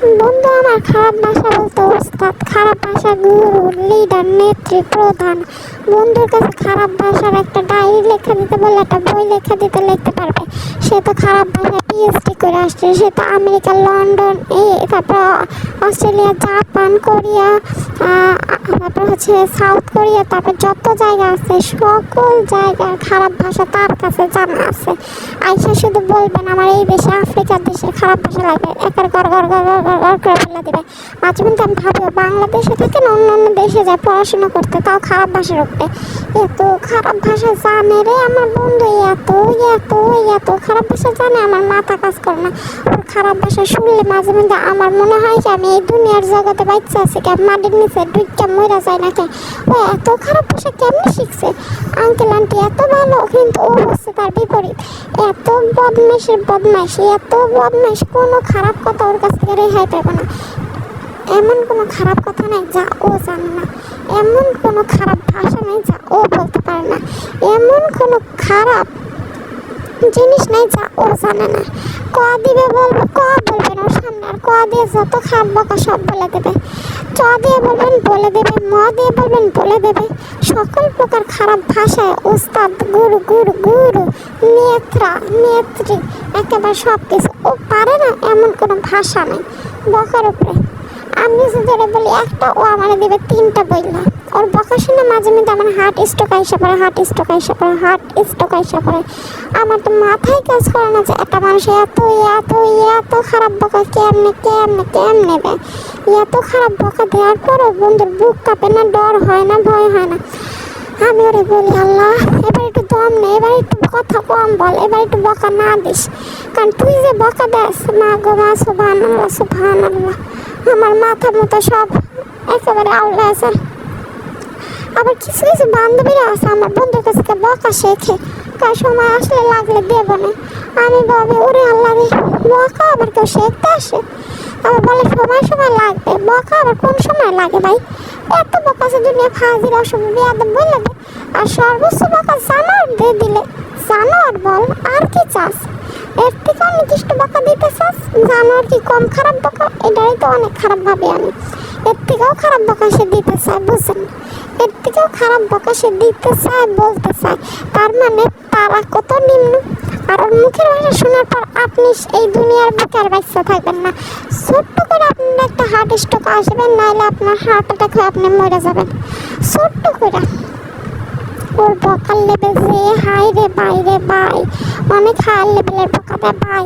বন্ধু, আমার খারাপ ভাষা বলতে ওস্তাদ খারাপ ভাষা গুরু লিডার নেত্রী, প্রধান। বন্ধুর কাছে খারাপ ভাষার একটা ডায়েরি লেখা দিতে বলে একটা বই লেখা দিতে লিখতে পারবে। সে তো খারাপ ভাষায় পিএইচডি করে আসছে, সে তো আমেরিকা, লন্ডন এই তারপর অস্ট্রেলিয়া, জাপান, কোরিয়া তারপর হচ্ছে সাউথ কোরিয়া, তারপর যত জায়গা আছে, সকল জায়গার খারাপ ভাষা তার কাছে জানা আছে। আইসা শুধু বলবেন, আমার এই দেশে, আফ্রিকার দেশে খারাপ ভাষা লাগবে একার গড় গড় গড় গড় গড় গড় করে ফেলে দেবে। মাঝে মধ্যে আমি ভাবি বাংলাদেশে থেকে অন্য অন্য দেশে যায় পড়াশোনা করতে? তাও খারাপ ভাষা উঠবে এত খারাপ ভাষা জানে রে আমার বন্ধু এত খারাপ ভাষা জানে, আমার মাথা কাজ করে না। ওর খারাপ ভাষা শুনলে মাঝে মধ্যে আমার মনে হয় যে আমি এই দুনিয়ার জগতে বাচ্চা আছি কেন মাটির নিচে দুইটা মরা যায় নাকি? ও, এত খারাপ ভাষা কেমনে শিখছে? আঙ্কেল, আন্টি এত ভালো, কিন্তু ও হচ্ছে তার বিপরীত। এত বদমাইশের বদমাইশ, এত বদমাইশ, কোনো খারাপ কথা ওর কাছ থেকে রেহাই পাবে না। এমন কোনো খারাপ কথা নাই যা ও জানে না। এমন কোনো খারাপ ভাষা নাই যা ও বলতে পারে না। এমন কোনো খারাপ জিনিস নাই, যা ও জানে না। ক দিবে বলবে ক বলবেন ওর সামনে আর দিয়ে যত খারাপ বকা সব বলে দেবে। চ দিয়ে বলবেন, বলে দেবে, ম দিয়ে বলবেন, বলে দেবে। সকল প্রকার খারাপ ভাষায় ওস্তাদ, গুরু গুরু গুরু, নেত্রা, নেত্রী, একেবারে সব কিছু। ও পারে না এমন কোনো ভাষা নেই। বকার উপরে। আমি যদি বলি, একটা ও আমার দেবে তিনটা বইলা। ওর বকা শুনে মাঝে মধ্যে আমার হার্ট স্ট্রোক আইসা পড়ে, হার্ট স্ট্রোক আইসা পড়ে, হার্ট স্ট্রোক আইসা পড়ে। আমার তো মাথায় কাজ করে না যে একটা মানুষ এত এত এত খারাপ বকা কেমনে কেমনে কেমনে দেয় এত খারাপ বকা দেওয়ার পরও বন্ধুর বুক কাঁপে না, ডর হয় না, ভয় হয় না। আমি ওরে বলি, আল্লাহ, এবার একটু দম নে, এবার একটু কথা কম বল, এবার একটু বকা না দিস। কারণ তুই যে বকা দেস, মা গো, মা সুভান আল্লাহ আমার মাথা মতো সব একেবারে আউলে আছে আবার কিছু কিছু বান্ধবীরা আছে আমার বন্ধুর কাছে থেকে বকা শেখে। কার সময় আসলে লাগলে দেবো না। আমি ভাবি, ওরে আল্লাহ রে, বকা আবার কেউ শেখতে আসে? আবার বলে, সময় সময় লাগবে। বকা আবার কোন সময় লাগে ভাই? এত বকা আছে দুনিয়া ফাজির অসুবিধা বিয়াদব বলে দে। আর সর্বোচ্চ বকা জানোয়ার দিয়ে দিলে। জানোয়ার বল, আর কি চাস? এর থেকে নির্দিষ্ট বকা দিতে চাস? জানোয়ার কি কম খারাপ বকা? এটাই তো অনেক খারাপ ভাবে আমি। এর থেকেও খারাপ বকা সে দিতে চায়, বুঝছেন? এর থেকেও খারাপ বকা সে দিতে চায়, বলতে চায়। তার মানে তারা কত নিম্ন? আর ওর মুখের ভাষা শোনার পর আপনি এই দুনিয়ার বুকে আর বাচ্চা থাকবেন না। ছোট্ট করে আপনার একটা হার্ট স্ট্রোক আসবেন নাহলে আপনার হার্ট অ্যাটাক হয়ে আপনি মরে যাবেন। ছোট্ট করে। ওর বকার লেভেল যে হাই রে বাই রে বাই অনেক হাই লেভেলের বকা দেয় বাই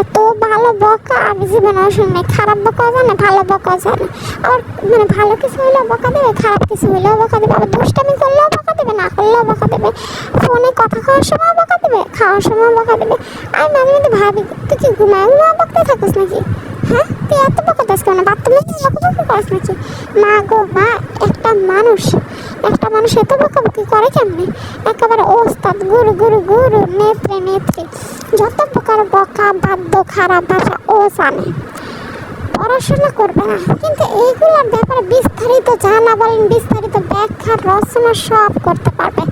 এত ভালো বকা, আমি জীবনে শুনে খারাপ বকা জানে, ভালো বকা জানে। আর মানে ভালো কিছু হইলেও বকা দেবে, খারাপ কিছু হইলেও বকা দেবে। আবার দুষ্টামি করলেও বকা দেবে, না করলেও বকা দেবে। ফোনে কথা খাওয়ার সময় বকা দেবে, খাওয়ার সময় বকা দেবে। আমি মাঝে মধ্যে ভাবি, তুই কি ঘুমায় ঘুমা বকতে থাকিস নাকি? হ্যাঁ? তুই এত বকা দাস কেন? বাথরুমে বকা বকা করিস নাকি? মা গো, মা, একটা মানুষ। একটা মানুষ এত বকাবকি করে কেমনে? একেবারে ওস্তাদ, গুরু গুরু গুরু, নেত্রে, নেত্রী। যত প্রকার বকা, বাদ্য, খারাপ ভাষা ও জানে। পড়াশোনা করবে না। কিন্তু এইগুলোর ব্যাপারে বিস্তারিত জানা বলেন, বিস্তারিত ব্যাখ্যা, রচনা সব করতে পারবে।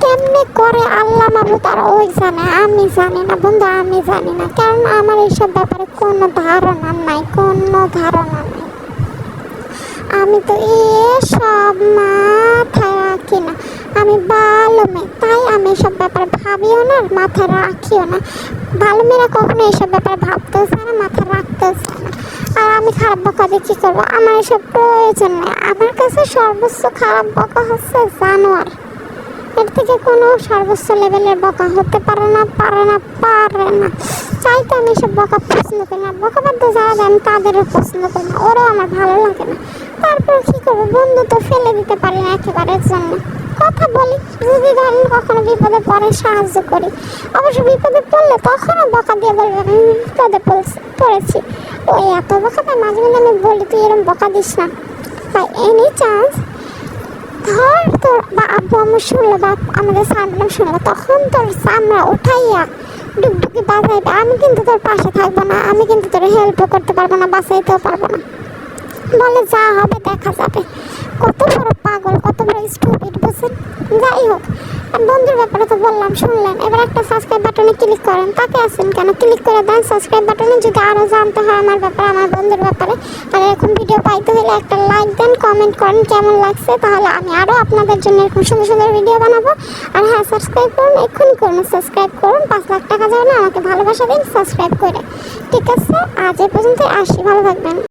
কেমনে করে আল্লাহ মাবুদ আর ওই জানে? আমি জানি না বন্ধু, আমি জানি না। কারণ আমার এইসব ব্যাপারে কোনো ধারণা নাই, কোনো ধারণা নাই। আমি তো এসব মাথায় রাখি না। আমি ভালো মেয়ে, তাই আমি এসব ব্যাপার ভাবিও না আর মাথায় রাখিও না। ভালো মেয়েরা কখনো এসব ব্যাপার ভাবতেও চায় না, মাথায় রাখতেও চায় না। আর আমি খারাপ বকা দিয়ে কী করব? আমার এসব প্রয়োজন নেই। আমার কাছে সর্বোচ্চ খারাপ বকা হচ্ছে জানোয়ার। এর থেকে কোনো সর্বোচ্চ লেভেলের বকা হতে পারে না পারে না পারে না। তাই তো আমি এসব বকা পছন্দ করি না। বকা বাদ্য যারা দেন তাদেরও পছন্দ করি না। ওরাও আমার ভালো লাগে না। তারপর কী করব? বন্ধু তো ফেলে দিতে পারি না একেবারে জন্য। কথা বলি, যদি ধরেন কখনো বিপদে পড়ে, সাহায্য করি। অবশ্য বিপদে পড়লে তখনও বকা দিয়ে বলবে, আমি বিপদে পড়েছি- ওই এত বকাতে মাঝে মাঝে আমি বলি, তুই এরকম বকা দিস না। বাই এনি চান্স ধর তোর বা আম্মু শুনলো বা আমাদের সামনে শুনলো, তখন তোর চামড়া উঠাইয়া ডুবডুকি বাজাইবে। আমি কিন্তু তোর পাশে থাকব না, আমি কিন্তু তোর হেল্পও করতে পারব না, বাঁচাইতেও পারব না। বলে, যা হবে, দেখা যাবে। কত বড় পাগল, কত বড় স্টুপিড বুঝছেন? যাই হোক আর বন্ধুর ব্যাপারে তো বললাম, শুনলেন। এবার একটা সাবস্ক্রাইব বাটনে ক্লিক করেন। তাকে আছেন কেন? ক্লিক করে দেন সাবস্ক্রাইব বাটনে যদি আরও জানতে হয় আমার ব্যাপারে, আমার বন্ধুর ব্যাপারে আর এরকম ভিডিও পাইতে হলে একটা লাইক দেন কমেন্ট করেন, কেমন লাগছে, তাহলে আমি আরও আপনাদের জন্য এরকম সুন্দর সুন্দর ভিডিও বানাবো। আর হ্যাঁ সাবস্ক্রাইব করুন এক্ষুনি করুন সাবস্ক্রাইব করুন, পাঁচ লাখ টাকা যাবে না, আমাকে ভালোবাসা দিন সাবস্ক্রাইব করে। ঠিক আছে, আজ এ পর্যন্ত আসি, ভালো থাকবেন।